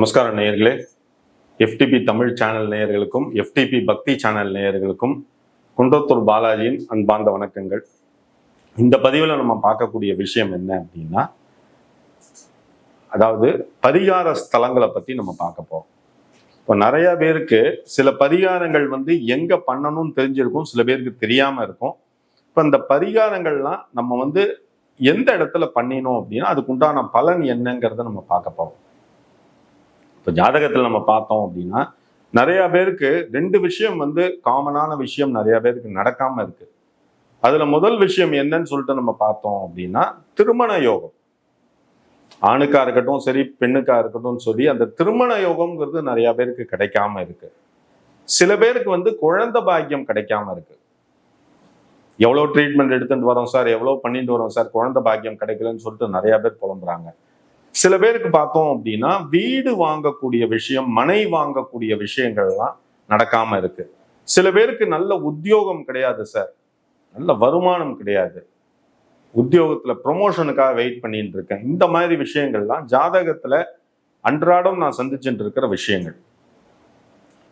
நமஸ்காரம் நேயர்களே. FTP Tamil channel நேயர்களுக்கும் எஃப்டிபி பக்தி சேனல் நேயர்களுக்கும் குன்றத்தூர் பாலாஜியின் அன்பார்ந்த வணக்கங்கள். இந்த பதிவில் நம்ம பார்க்கக்கூடிய விஷயம் என்ன அப்படின்னா அதாவது பரிகார ஸ்தலங்களை பற்றி நம்ம பார்க்க போகிறோம் இப்போ நிறைய பேருக்கு சில பரிகாரங்கள் வந்து எங்கே பண்ணணும்னு தெரிஞ்சிருக்கும் சில பேருக்கு தெரியாமல் இருக்கும். இப்போ இந்த பரிகாரங்கள்லாம் நம்ம வந்து எந்த இடத்துல பண்ணினோம் அப்படின்னா அதுக்கு உண்டான பலன் என்னங்கிறத நம்ம பார்க்க போகிறோம் இப்போ ஜாதகத்தில் நம்ம பார்த்தோம் அப்படின்னா நிறைய பேருக்கு ரெண்டு விஷயம் வந்து காமனான விஷயம் நிறைய பேருக்கு நடக்காம இருக்கு. அதுல முதல் விஷயம் என்னன்னு சொல்லிட்டு நம்ம பார்த்தோம் அப்படின்னா திருமண யோகம். ஆணுக்கா இருக்கட்டும் சரி பெண்ணுக்கா இருக்கட்டும் சொல்லி அந்த திருமண யோகம்ங்கிறது நிறைய பேருக்கு கிடைக்காம இருக்கு. சில பேருக்கு வந்து குழந்தை பாக்கியம் கிடைக்காம இருக்கு. எவ்வளோ ட்ரீட்மெண்ட் எடுத்துட்டு வரோம் சார்? எவ்வளோ பண்ணிட்டு வரோம் சார்? குழந்த பாக்கியம் கிடைக்கலன்னு சொல்லிட்டு நிறையா பேர் புலம்புறாங்க. சில பேருக்கு பார்த்தோம் அப்படின்னா வீடு வாங்கக்கூடிய விஷயம் மனை வாங்கக்கூடிய விஷயங்கள்லாம் நடக்காம இருக்கு. சில பேருக்கு நல்ல உத்தியோகம் கிடையாது சார் நல்ல வருமானம் கிடையாது. உத்தியோகத்துல ப்ரொமோஷனுக்காக வெயிட் பண்ணிட்டு இருக்கேன். இந்த மாதிரி விஷயங்கள்லாம் ஜாதகத்துல அன்றாடம் நான் சந்திச்சுட்டு இருக்கிற விஷயங்கள்.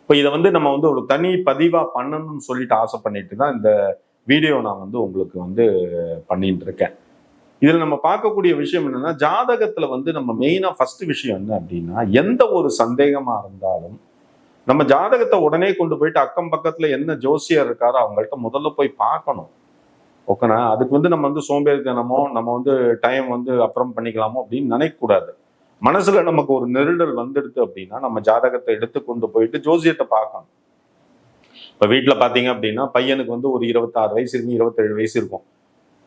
இப்போ இதை வந்து நம்ம வந்து ஒரு தனி பதிவா பண்ணணும்னு சொல்லிட்டு ஆசை பண்ணிட்டு தான் இந்த வீடியோ நான் வந்து உங்களுக்கு வந்து பண்ணிட்டு இருக்கேன். இதில் நம்ம பார்க்கக்கூடிய விஷயம் என்னன்னா ஜாதகத்தில் வந்து நம்ம மெயினாக ஃபர்ஸ்ட் விஷயம் என்ன அப்படின்னா எந்த ஒரு சந்தேகமாக இருந்தாலும் நம்ம ஜாதகத்தை உடனே கொண்டு போயிட்டு அக்கம் பக்கத்தில் என்ன ஜோசியர் இருக்காரோ அவங்கள்ட்ட முதல்ல போய் பார்க்கணும். ஓகேண்ணா? அதுக்கு வந்து நம்ம வந்து சோம்பேறித்தனமோ நம்ம வந்து டைம் வந்து அப்புறம் பண்ணிக்கலாமோ அப்படின்னு நினைக்கக்கூடாது. மனசுல நமக்கு ஒரு நெருடல் வந்துடுது அப்படின்னா நம்ம ஜாதகத்தை எடுத்து கொண்டு போயிட்டு ஜோசியத்தை பார்க்கணும். இப்போ வீட்டில் பார்த்தீங்க அப்படின்னா பையனுக்கு வந்து ஒரு இருபத்தாறு வயசு இருக்கும் இருபத்தேழு வயசு இருக்கும்.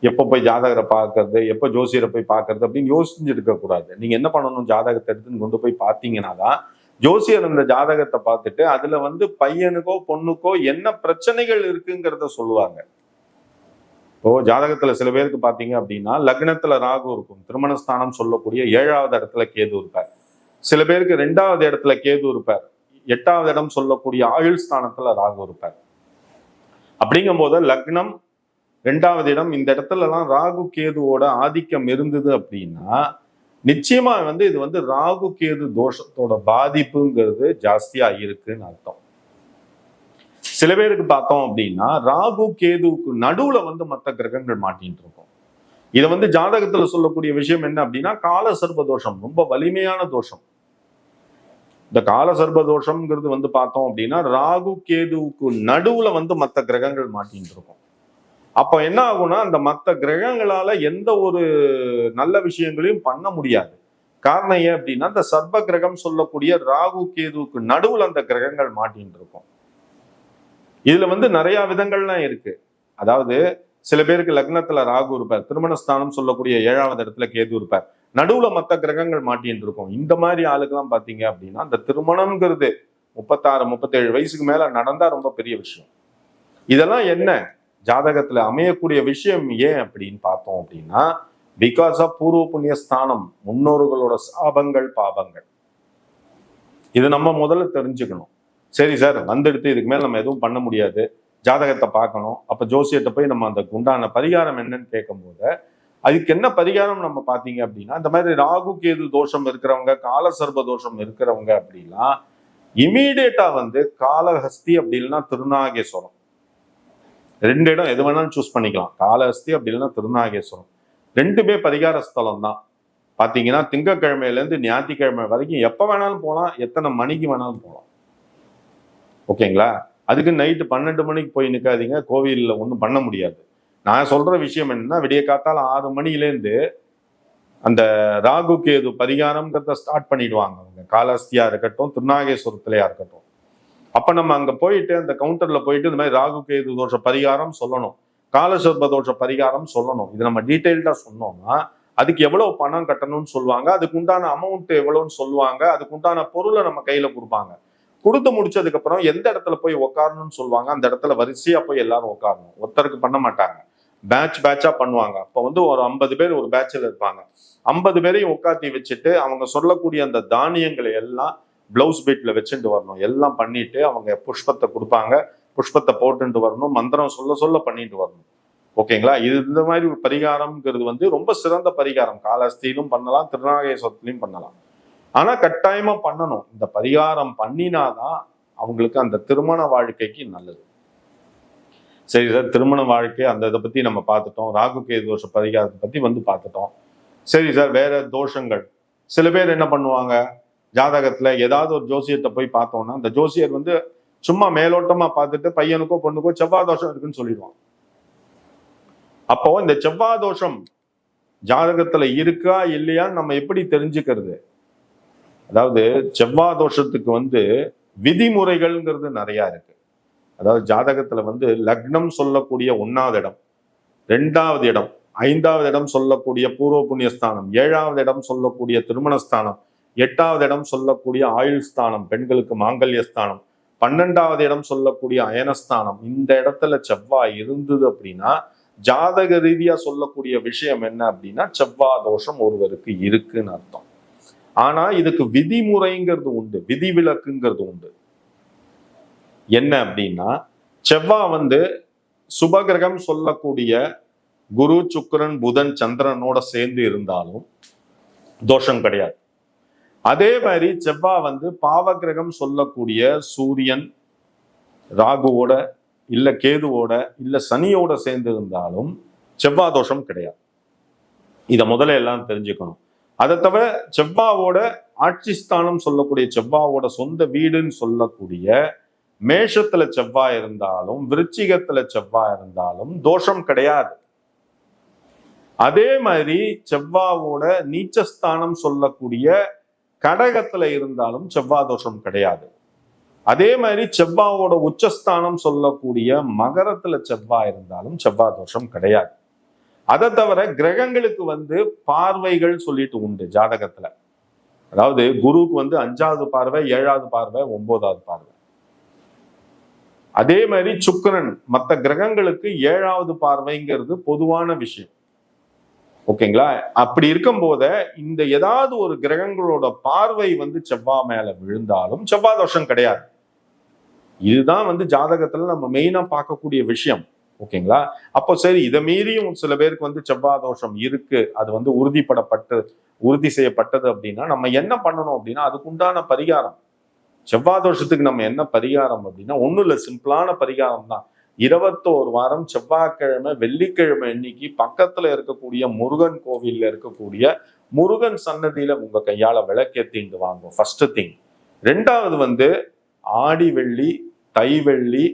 எப்போ போய் ஜாதகரை பார்க்கறது எப்போ ஜோசியரை போய் பார்க்கறது அப்படின்னு யோசிச்சு இருக்கக்கூடாது நீங்க என்ன பண்ணணும்? ஜாதகத்தை எடுத்துன்னு கொண்டு போய் பார்த்தீங்கன்னா தான் ஜோசியர் இந்த ஜாதகத்தை பார்த்துட்டு அதுல வந்து பையனுக்கோ பொண்ணுக்கோ என்ன பிரச்சனைகள் இருக்குங்கிறத சொல்லுவாங்க. இப்போ ஜாதகத்துல சில பேருக்கு பாத்தீங்க அப்படின்னா லக்னத்துல ராகு இருக்கும். திருமணஸ்தானம் சொல்லக்கூடிய ஏழாவது இடத்துல கேது இருப்பார். சில பேருக்கு ரெண்டாவது இடத்துல கேது இருப்பார். எட்டாவது இடம் சொல்லக்கூடிய ஆயுள் ஸ்தானத்துல ராகு இருப்பார். அப்படிங்கும் போது லக்னம் ரெண்டாவது இடம் இந்த இடத்துலலாம் ராகு கேதுவோட ஆதிக்கம் இருந்தது அப்படின்னா நிச்சயமா வந்து இது வந்து ராகு கேது தோஷத்தோட பாதிப்புங்கிறது ஜாஸ்தியா இருக்குன்னு அர்த்தம். சில பேருக்கு பார்த்தோம் அப்படின்னா ராகு கேதுவுக்கு நடுவுல வந்து மற்ற கிரகங்கள் மாட்டின்னு இருக்கும் இதை வந்து ஜாதகத்துல சொல்லக்கூடிய விஷயம் என்ன அப்படின்னா கால சர்ப தோஷம் ரொம்ப வலிமையான தோஷம். இந்த கால சர்ப தோஷம்ங்கிறது வந்து பார்த்தோம் அப்படின்னா ராகு கேதுவுக்கு நடுவுல வந்து மற்ற கிரகங்கள் மாட்டின்னு இருக்கும் அப்போ என்ன ஆகும்னா அந்த மற்ற கிரகங்களால எந்த ஒரு நல்ல விஷயங்களையும் பண்ண முடியாது. காரணம் ஏன் அப்படின்னா இந்த சர்ப கிரகம் சொல்லக்கூடிய ராகு கேதுவுக்கு நடுவில் அந்த கிரகங்கள் மாட்டின்னு இருக்கும். இதுல வந்து நிறைய விதங்கள்லாம் இருக்கு. அதாவது சில பேருக்கு லக்னத்துல ராகு இருப்பார். திருமணஸ்தானம் சொல்லக்கூடிய ஏழாவது இடத்துல கேது இருப்பார். நடுவுல மற்ற கிரகங்கள் மாட்டின்னு இருக்கும். இந்த மாதிரி ஆளுக்கெல்லாம் பாத்தீங்க அப்படின்னா அந்த திருமணம்ங்கிறது முப்பத்தாறு முப்பத்தேழு வயசுக்கு மேல நடந்தா ரொம்ப பெரிய விஷயம். இதெல்லாம் என்ன? ஜாதகத்துல அமையக்கூடிய விஷயம் ஏன் அப்படின்னு பார்த்தோம் அப்படின்னா பிகாஸ் ஆஃப் பூர்வ புண்ணிய ஸ்தானம் முன்னோர்களோட சாபங்கள் பாபங்கள். இது நம்ம முதல்ல தெரிஞ்சுக்கணும். சரி சார் வந்துடுத்து இதுக்கு மேல நம்ம எதுவும் பண்ண முடியாது. ஜாதகத்தை பார்க்கணும். அப்ப ஜோசியத்தை போய் நம்ம அந்த உண்டான பரிகாரம் என்னன்னு கேட்கும்போது அதுக்கு என்ன பரிகாரம் நம்ம பார்த்தீங்க அப்படின்னா இந்த மாதிரி ராகு கேது தோஷம் இருக்கிறவங்க கால சர்ப தோஷம் இருக்கிறவங்க அப்படின்னா இமீடியட்டா வந்து காலஹஸ்தி அப்படி இல்லைன்னா திருநாகேஸ்வரம். ரெண்டு இடம் எது வேணாலும் சூஸ் பண்ணிக்கலாம். காலஹஸ்தி அப்படி இல்லைன்னா திருநாகேஸ்வரம். ரெண்டுமே பரிகார ஸ்தலம் தான் பார்த்தீங்கன்னா திங்கக்கிழமையிலேருந்து ஞாயிற்றுக்கிழமை வரைக்கும் எப்போ வேணாலும் போகலாம் எத்தனை மணிக்கு வேணாலும் போகலாம் ஓகேங்களா? அதுக்கு நைட்டு பன்னெண்டு மணிக்கு போய் நிற்காதீங்க கோவிலில் ஒன்றும் பண்ண முடியாது. நான் சொல்கிற விஷயம் என்னன்னா விடிய காத்தால் ஆறு மணிலேருந்து அந்த ராகு கேது பரிகாரம்ங்கிறத ஸ்டார்ட் பண்ணிடுவாங்க அவங்க. காலஸ்தியாக இருக்கட்டும் திருநாகேஸ்வரத்துலையாக இருக்கட்டும். அப்ப நம்ம அங்க போயிட்டு அந்த கவுண்டர்ல போயிட்டு இந்த மாதிரி ராகு கேது தோஷ பரிகாரம் சொல்லணும். காலசர்ப தோஷ பரிகாரம் சொல்லணும். இது நம்ம டீட்டெயில்டா சொன்னோம்னா அதுக்கு எவ்வளவு பணம் கட்டணும்னு சொல்லுவாங்க அதுக்கு உண்டான அமௌண்ட் எவ்வளவுன்னு சொல்லுவாங்க அதுக்கு உண்டான பொருளை நம்ம கையில கொடுப்பாங்க. கொடுத்து முடிச்சதுக்கு அப்புறம் எந்த இடத்துல போய் உக்காரணும்னு சொல்லுவாங்க அந்த இடத்துல வரிசையா போய் எல்லாரும் உட்காரணும் ஒருத்தருக்கு பண்ண மாட்டாங்க. பேட்ச் பேட்சா பண்ணுவாங்க. அப்போ வந்து ஒரு ஐம்பது பேர் ஒரு பேட்சில் இருப்பாங்க. ஐம்பது பேரையும் உட்காத்தி வச்சுட்டு அவங்க சொல்லக்கூடிய அந்த தானியங்களை எல்லாம் ப்ளவுஸ் பீட்டில் வச்சுட்டு வரணும். எல்லாம் பண்ணிட்டு அவங்க புஷ்பத்தை கொடுப்பாங்க. புஷ்பத்தை போட்டுட்டு வரணும். மந்திரம் சொல்ல சொல்ல பண்ணிட்டு வரணும். ஓகேங்களா? இது இந்த மாதிரி ஒரு பரிகாரம்ங்கிறது வந்து ரொம்ப சிறந்த பரிகாரம். காலஸ்தியிலும் பண்ணலாம் திருநாகேஸ்வரத்திலையும் பண்ணலாம். ஆனால் கட்டாயமாக பண்ணணும். இந்த பரிகாரம் பண்ணினாதான் அவங்களுக்கு அந்த திருமண வாழ்க்கைக்கு நல்லது. சரி சார் திருமண வாழ்க்கை அந்த இதை பற்றி நம்ம பார்த்துட்டோம். ராகு கேது தோஷ பரிகாரத்தை பற்றி வந்து பார்த்துட்டோம். சரி சார் வேற தோஷங்கள். சில பேர் என்ன பண்ணுவாங்க? ஜாதகத்துல ஏதாவது ஒரு ஜோசியத்தை போய் பார்த்தோம்னா அந்த ஜோசியர் வந்து சும்மா மேலோட்டமா பார்த்துட்டு பையனுக்கோ பொண்ணுக்கோ செவ்வாய் தோஷம் இருக்குன்னு சொல்லிடுவான். அப்போ இந்த செவ்வாய் தோஷம் ஜாதகத்துல இருக்கா இல்லையான்னு நம்ம எப்படி தெரிஞ்சுக்கிறது? அதாவது செவ்வாய் தோஷத்துக்கு வந்து விதிமுறைகள்ங்கிறது நிறைய இருக்கு. அதாவது ஜாதகத்துல வந்து லக்னம் சொல்லக்கூடிய ஒன்னாவது இடம் ரெண்டாவது இடம் ஐந்தாவது இடம் சொல்லக்கூடிய பூர்வ புண்ணியஸ்தானம் ஏழாவது இடம் சொல்லக்கூடிய திருமணஸ்தானம் எட்டாவது இடம் சொல்லக்கூடிய ஆயுள் ஸ்தானம் பெண்களுக்கு மாங்கல்ய ஸ்தானம் பன்னெண்டாவது இடம் சொல்லக்கூடிய அயனஸ்தானம். இந்த இடத்துல செவ்வாய் இருந்தது அப்படின்னா ஜாதக ரீதியா சொல்லக்கூடிய விஷயம் என்ன அப்படின்னா செவ்வாய் தோஷம் ஒருவருக்கு இருக்குன்னு அர்த்தம். ஆனா இதுக்கு விதிமுறைங்கிறது உண்டு விதிவிலக்குங்கிறது உண்டு. என்ன அப்படின்னா செவ்வாய் வந்து சுபகிரகம் சொல்லக்கூடிய குரு சுக்கரன் புதன் சந்திரனோட சேர்ந்து இருந்தாலும் தோஷம் கிடையாது. அதே மாதிரி செவ்வாய் வந்து பாவகிரகம் சொல்லக்கூடிய சூரியன் ராகுவோட இல்லை கேதுவோட இல்லை சனியோட சேர்ந்து இருந்தாலும் செவ்வாய் தோஷம் கிடையாது. இதை முதல்ல எல்லாம் தெரிஞ்சுக்கணும். அதை தவிர செவ்வாவோட ஆட்சி ஸ்தானம் சொல்லக்கூடிய செவ்வாவோட சொந்த வீடுன்னு சொல்லக்கூடிய மேஷத்துல செவ்வாய் இருந்தாலும் விருச்சிகத்துல செவ்வாய் இருந்தாலும் தோஷம் கிடையாது. அதே மாதிரி செவ்வாவோட நீச்சஸ்தானம் சொல்லக்கூடிய கடகத்துல இருந்தாலும் செவ்வாய் தோஷம் கிடையாது. அதே மாதிரி செவ்வாவோட உச்சஸ்தானம் சொல்லக்கூடிய மகரத்துல செவ்வாய் இருந்தாலும் செவ்வாய் தோஷம் கிடையாது. அதை தவிர கிரகங்களுக்கு வந்து பார்வைகள் சொல்லிட்டு உண்டு ஜாதகத்துல. அதாவது குருவுக்கு வந்து அஞ்சாவது பார்வை ஏழாவது பார்வை ஒன்பதாவது பார்வை. அதே மாதிரி சுக்கரன் மற்ற கிரகங்களுக்கு ஏழாவது பார்வைங்கிறது பொதுவான விஷயம். ஓகேங்களா? அப்படி இருக்கும் போத இந்த ஏதாவது ஒரு கிரகங்களோட பார்வை வந்து செவ்வாய் மேல விழுந்தாலும் செவ்வாய் தோஷம் கிடையாது. இதுதான் வந்து ஜாதகத்துல நம்ம மெயினா பார்க்கக்கூடிய விஷயம். ஓகேங்களா? அப்போ சரி இதை மீறியும் சில பேருக்கு வந்து செவ்வாய் தோஷம் இருக்கு. அது வந்து உறுதிப்படப்பட்டு உறுதி செய்யப்பட்டது அப்படின்னா நம்ம என்ன பண்ணணும் அப்படின்னா அதுக்குண்டான பரிகாரம். செவ்வாய் தோஷத்துக்கு நம்ம என்ன பரிகாரம் அப்படின்னா ஒன்றும் இல்லை சிம்பிளான பரிகாரம் தான் இருபத்தோரு வாரம் செவ்வாய்க்கிழமை வெள்ளிக்கிழமை இன்னைக்கு பக்கத்துல இருக்கக்கூடிய முருகன் கோவில்ல இருக்கக்கூடிய முருகன் சன்னதியில உங்க கையால விளக்கேத்திட்டு வாங்க ஃபர்ஸ்ட் திங் ரெண்டாவது வந்து ஆடி வெள்ளி தை வெள்ளி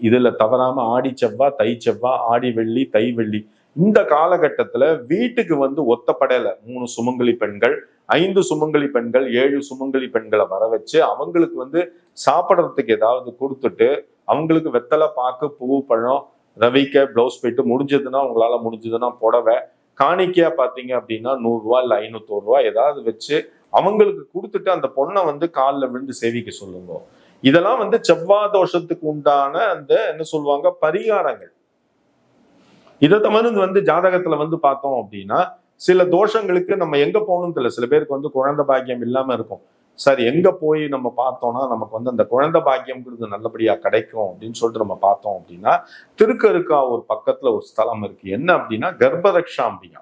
இதுல தவறாம ஆடி செவ்வாய் தை செவ்வாய் ஆடி வெள்ளி தை வெள்ளி. இந்த காலகட்டத்துல வீட்டுக்கு வந்து ஒத்தப்படையில மூணு சுமங்கலி பெண்கள் ஐந்து சுமங்கலி பெண்கள் ஏழு சுமங்கலி பெண்களை வர வச்சு அவங்களுக்கு வந்து சாப்பிட்றதுக்கு ஏதாவது கொடுத்துட்டு அவங்களுக்கு வெத்தலை பாக்கு பூ பழம் ரவிக்க பிளவுஸ் போயிட்டு முடிஞ்சதுன்னா உங்களால முடிஞ்சதுன்னா புடவை. காணிக்கையா பாத்தீங்க அப்படின்னா நூறுரூவா இல்லை ஐநூத்தோரு ரூபா ஏதாவது வச்சு அவங்களுக்கு கொடுத்துட்டு அந்த பொண்ணை வந்து காலில் விழுந்து சேவிக்க சொல்லுங்க. இதெல்லாம் வந்து செவ்வாய் தோஷத்துக்கு உண்டான அந்த என்ன சொல்லுவாங்க? பரிகாரங்கள். இதை தவிர்த்து வந்து ஜாதகத்துல வந்து பார்த்தோம் அப்படின்னா சில தோஷங்களுக்கு நம்ம எங்க போகணும்னு தெரியல. சில பேருக்கு வந்து குழந்தை பாக்கியம் இல்லாம இருக்கும். சார் எங்க போய் நம்ம பார்த்தோம்னா நமக்கு வந்து அந்த குழந்தை பாக்கியம்ங்கிறது நல்லபடியா கிடைக்கும் அப்படின்னு சொல்லிட்டு நம்ம பார்த்தோம் அப்படின்னா திருக்கருக்கா ஒரு பக்கத்துல ஒரு ஸ்தலம் இருக்கு. என்ன அப்படின்னா கர்ப்பரக்ஷாம்பிகா.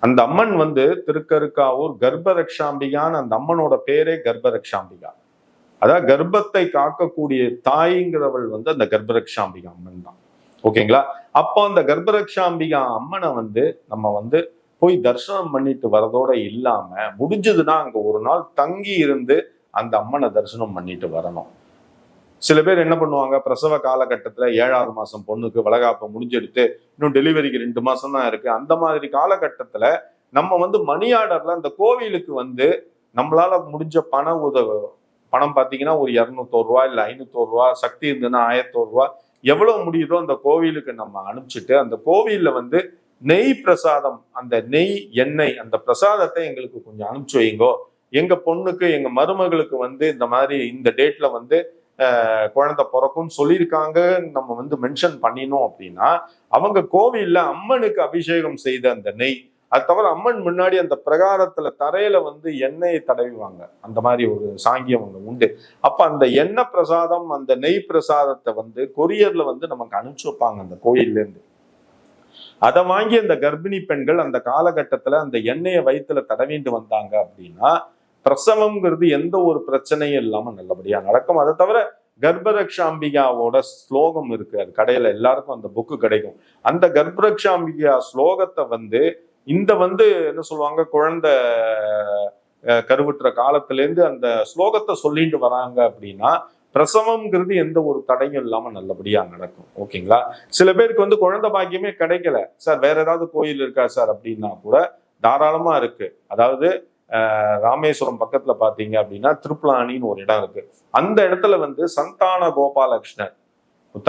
அந்த அம்மன் வந்து திருக்கருக்காவூர் கர்ப்பரக்ஷாம்பிகான்னு அந்த அம்மனோட பேரே கர்ப்பரக்ஷாம்பிகா. அதாவது கர்ப்பத்தை காக்கக்கூடிய தாய்ங்கிறவள் வந்து அந்த கர்ப்பரக்ஷாம்பிகா அம்மன் தான். ஓகேங்களா? அப்போ அந்த கர்ப்பரக்ஷாம்பிகா அம்மனை வந்து நம்ம வந்து போய் தரிசனம் பண்ணிட்டு வரதோட இல்லாம முடிஞ்சதுன்னா அங்க ஒரு நாள் தங்கி இருந்து அந்த அம்மனை தரிசனம் பண்ணிட்டு வரணும். சில பேர் என்ன பண்ணுவாங்க? பிரசவ காலகட்டத்தில் ஏழாவது மாதம் பொண்ணுக்கு வளகாப்பை முடிஞ்செடுத்து இன்னும் டெலிவரிக்கு ரெண்டு மாதம் தான் இருக்குது அந்த மாதிரி காலகட்டத்தில் நம்ம வந்து மணி ஆர்டரில் அந்த கோவிலுக்கு வந்து நம்மளால் முடிஞ்ச பண உதவு பணம் பார்த்தீங்கன்னா ஒரு இரநூத்தோரு ரூபா இல்லை ஐநூத்தோரு ரூபா சக்தி இருந்ததுன்னா ஆயிரத்தோரு ரூபா எவ்வளோ முடியுதோ அந்த கோவிலுக்கு நம்ம அனுப்பிச்சிட்டு அந்த கோவிலில் வந்து நெய் பிரசாதம் அந்த நெய் எண்ணெய் அந்த பிரசாதத்தை எங்களுக்கு கொஞ்சம் அனுப்பிச்சு வைங்கோ. எங்க பொண்ணுக்கு எங்க மருமகளுக்கு வந்து இந்த மாதிரி இந்த டேட்ல வந்து குழந்தை பிறக்கும்னு சொல்லியிருக்காங்க நம்ம வந்து மென்ஷன் பண்ணினோம் அப்படின்னா அவங்க கோவில்ல அம்மனுக்கு அபிஷேகம் செய்த அந்த நெய் அது தவிர அம்மன் முன்னாடி அந்த பிரகாரத்துல தரையில வந்து எண்ணெயை தடவிவாங்க. அந்த மாதிரி ஒரு சாங்கியம் அங்கே உண்டு. அப்ப அந்த எண்ணெய் பிரசாதம் அந்த நெய் பிரசாதத்தை வந்து கொரியர்ல வந்து நமக்கு அனுப்பிச்சு வைப்பாங்க அந்த கோயில்ல இருந்து அதை வாங்கி அந்த கர்ப்பிணி பெண்கள் அந்த காலகட்டத்துல அந்த எண்ணெயை வயிற்றுல தடவிட்டு வந்தாங்க அப்படின்னா பிரசவம்ங்கிறது எந்த ஒரு பிரச்சனையும் இல்லாம நல்லபடியா நடக்கும். அதை தவிர கர்ப்பரக்ஷாம்பிகாவோட ஸ்லோகம் இருக்கு. அது கடையில எல்லாருக்கும் அந்த புக்கு கிடைக்கும். அந்த கர்ப்பரக்ஷாம்பிகா ஸ்லோகத்தை வந்து இந்த வந்து என்ன சொல்லுவாங்க குழந்தை கருவுற்ற காலத்துல இருந்து அந்த ஸ்லோகத்தை சொல்லிட்டு வராங்க அப்படின்னா பிரசவம்ங்கிறது எந்த ஒரு தடையும் இல்லாமல் நல்லபடியாக நடக்கும். ஓகேங்களா? சில பேருக்கு வந்து குழந்தை பாக்கியமே கிடைக்கல. சார் வேற ஏதாவது கோயில் இருக்கா சார் அப்படின்னா கூட தாராளமாக இருக்கு. அதாவது ராமேஸ்வரம் பக்கத்தில் பார்த்தீங்க அப்படின்னா திருப்பலானின்னு ஒரு இடம் இருக்கு. அந்த இடத்துல வந்து சந்தான கோபாலகிருஷ்ணர்.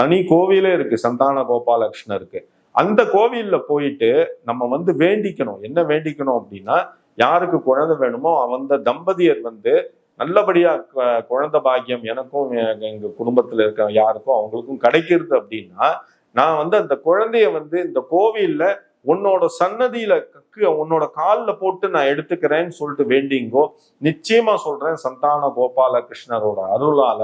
தனி கோவிலே இருக்கு சந்தான கோபாலகிருஷ்ணருக்கு அந்த கோவிலில் போயிட்டு நம்ம வந்து வேண்டிக்கணும். என்ன வேண்டிக்கணும் அப்படின்னா யாருக்கு குழந்தை வேணுமோ அந்த தம்பதியர் வந்து நல்லபடியா குழந்தை பாக்கியம் எனக்கும் எங்க- குடும்பத்தில் குடும்பத்துல இருக்க யாருக்கும் அவங்களுக்கும் கிடைக்கிறது அப்படின்னா நான் வந்து அந்த குழந்தைய வந்து இந்த கோவில்ல உன்னோட சன்னதியில கக்கு உன்னோட காலில் போட்டு நான் எடுத்துக்கிறேன்னு சொல்லிட்டு வேண்டிங்கோ நிச்சயமா சொல்றேன் சந்தான கோபால கிருஷ்ணரோட அருளால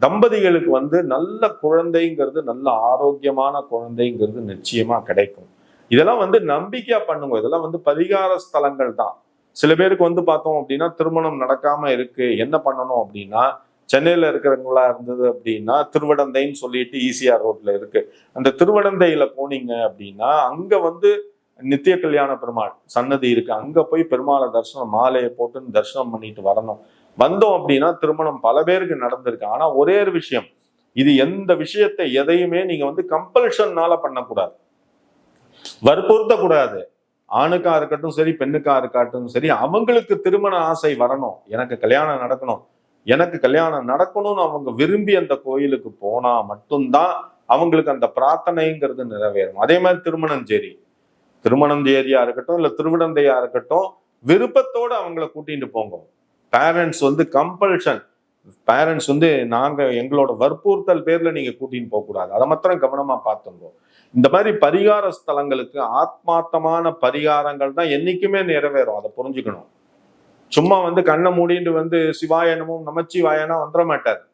தம்பதிகளுக்கு வந்து நல்ல குழந்தைங்கிறது நல்ல ஆரோக்கியமான குழந்தைங்கிறது நிச்சயமா கிடைக்கும். இதெல்லாம் வந்து நம்பிக்கையா பண்ணுங்க. இதெல்லாம் வந்து பரிகார ஸ்தலங்கள் தான். சில பேருக்கு வந்து பார்த்தோம் அப்படின்னா திருமணம் நடக்காம இருக்கு. என்ன பண்ணணும் அப்படின்னா சென்னையில இருக்கிறவங்களா இருந்தது அப்படின்னா திருவடந்தைன்னு சொல்லிட்டு ஈசிஆர் ரோட்ல இருக்கு. அந்த திருவடந்தையில போனீங்க அப்படின்னா அங்க வந்து நித்திய கல்யாண பெருமாள் சன்னதி இருக்கு. அங்க போய் பெருமாளை தரிசனம் மாலையை போட்டு தரிசனம் பண்ணிட்டு வரணும். வந்தோம் அப்படின்னா திருமணம் பல பேருக்கு நடந்திருக்கு. ஆனா ஒரே ஒரு விஷயம். இது எந்த விஷயத்தை எதையுமே நீங்க வந்து கம்பல்ஷன்னால பண்ணக்கூடாது. வற்புறுத்த கூடாது ஆணுக்கா இருக்கட்டும் சரி பெண்ணுக்கா இருக்கட்டும் சரி அவங்களுக்கு திருமண ஆசை வரணும். எனக்கு கல்யாணம் நடக்கணும். எனக்கு கல்யாணம் நடக்கணும்னு அவங்க விரும்பி அந்த கோயிலுக்கு போனா மட்டும்தான் அவங்களுக்கு அந்த பிரார்த்தனைங்கிறது நிறைவேறும் அதே மாதிரி திருமணஞ்சேரி. திருமணஞ்சேரியா இருக்கட்டும் இல்ல திருவிடந்தையா இருக்கட்டும் விருப்பத்தோடு அவங்கள கூட்டிட்டு போங்க. பேரண்ட்ஸ் வந்து கம்பல்ஷன் பேரண்ட்ஸ் வந்து நாங்க எங்களோட வற்புறுத்தல் பேர்ல நீங்க கூட்டின்னு போகக்கூடாது. அதை மாத்திரம் கவனமா பார்த்துங்கோ. இந்த மாதிரி பரிகார ஸ்தலங்களுக்கு ஆத்மார்த்தமான பரிகாரங்கள் தான் என்னைக்குமே நிறைவேறும். அதை புரிஞ்சுக்கணும். சும்மா வந்து கண்ணை மூடிட்டு வந்து சிவாயனமும் நமச்சிவாயனா வந்துட மாட்டார்.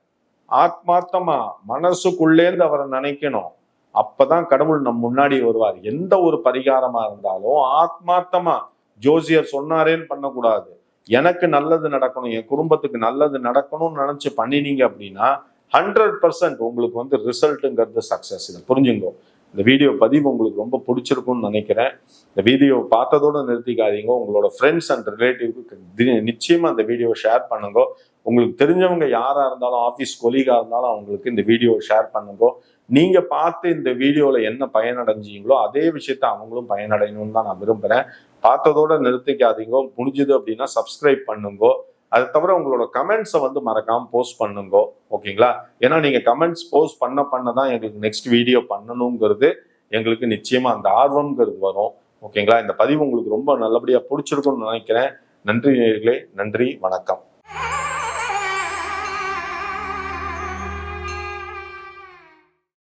ஆத்மார்த்தமா மனசுக்குள்ளேந்து அவரை நினைக்கணும். அப்பதான் கடவுள் நம் முன்னாடி வருவார். எந்த ஒரு பரிகாரமா இருந்தாலும் ஆத்மார்த்தமா ஜோசியர் சொன்னாரேன்னு பண்ணக்கூடாது. எனக்கு நல்லது நடக்கணும் என் குடும்பத்துக்கு நல்லது நடக்கணும்னு நினச்சி பண்ணினீங்க அப்படின்னா ஹண்ட்ரட் பர்சன்ட் உங்களுக்கு வந்து ரிசல்ட்டுங்கிறது சக்ஸஸ் இதை புரிஞ்சுங்கோ. இந்த வீடியோ பதிவு உங்களுக்கு ரொம்ப பிடிச்சிருக்கும்னு நினைக்கிறேன். இந்த வீடியோ பார்த்ததோட நிறுத்திக்காதீங்க. உங்களோட ஃப்ரெண்ட்ஸ் அண்ட் ரிலேட்டிவ்க்கு நிச்சயமாக அந்த வீடியோவை ஷேர் பண்ணுங்க. உங்களுக்கு தெரிஞ்சவங்க யாராக இருந்தாலும் ஆஃபீஸ் கொலீகாக இருந்தாலும் அவங்களுக்கு இந்த வீடியோவை ஷேர் பண்ணுங்க. நீங்கள் பார்த்து இந்த வீடியோவில் என்ன பயனடைஞ்சீங்களோ அதே விஷயத்த அவங்களும் பயனடையணும்னு தான் நான் விரும்புகிறேன் பார்த்ததோட நிறுத்திக்காதீங்க முடிஞ்சுது அப்படின்னா சப்ஸ்கிரைப் பண்ணுங்கோ. அது தவிர உங்களோட கமெண்ட்ஸை வந்து மறக்காம போஸ்ட் பண்ணுங்க. ஓகேங்களா? ஏன்னா நீங்க கமெண்ட்ஸ் போஸ்ட் பண்ண பண்ண தான் எங்களுக்கு நெக்ஸ்ட் வீடியோ பண்ணணுங்கிறது எங்களுக்கு நிச்சயமா அந்த ஆர்வம்ங்கிறது வரும். ஓகேங்களா? இந்த பதிவு உங்களுக்கு ரொம்ப நல்லபடியா பிடிச்சிருக்கும்னு நினைக்கிறேன். நன்றி நேர்களே நன்றி வணக்கம்.